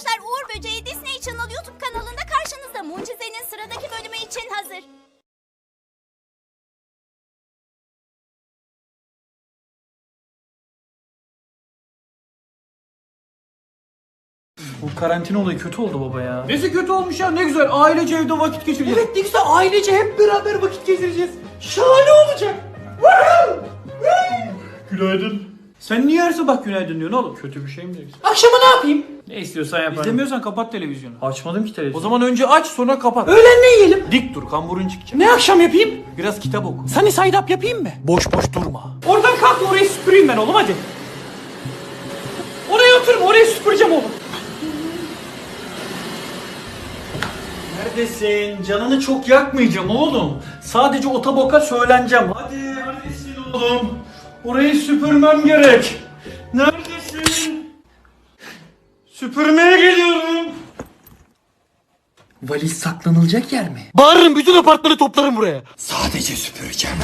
arkadaşlar Uğur Böceği Disney Channel YouTube kanalında karşınızda Mucize'nin sıradaki bölümü için hazır. Bu karantina olayı kötü oldu baba ya. Nesi kötü olmuş ya ne güzel ailece evde vakit geçireceğiz. Evet ne güzel ailece hep beraber vakit geçireceğiz. Şahane olacak. Günaydın. Sen niye her sabah günaydın diyorsun oğlum? Kötü bir şey mi diyorsun? Akşama ne yapayım? Ne istiyorsan yaparım. İstemiyorsan kapat televizyonu. Açmadım ki televizyonu. O zaman önce aç sonra kapat. öğlen ne yiyelim? Dik dur kamburun çıkacak. Ne akşam yapayım? Biraz kitap oku. Sunny side up yapayım mı? Boş boş durma. Oradan kalk orayı süpüreyim ben oğlum hadi. Oraya oturma orayı süpüreceğim oğlum. Neredesin? Canını çok yakmayacağım oğlum. Sadece otoboka söyleneceğim. Hadi neredesin oğlum? Orayı süpürmem gerek. Neredesin? Süpürmeye geliyorum. Valiz saklanılacak yer mi? Bağırırım bütün apartmanı toplarım buraya. Sadece süpüreceğim.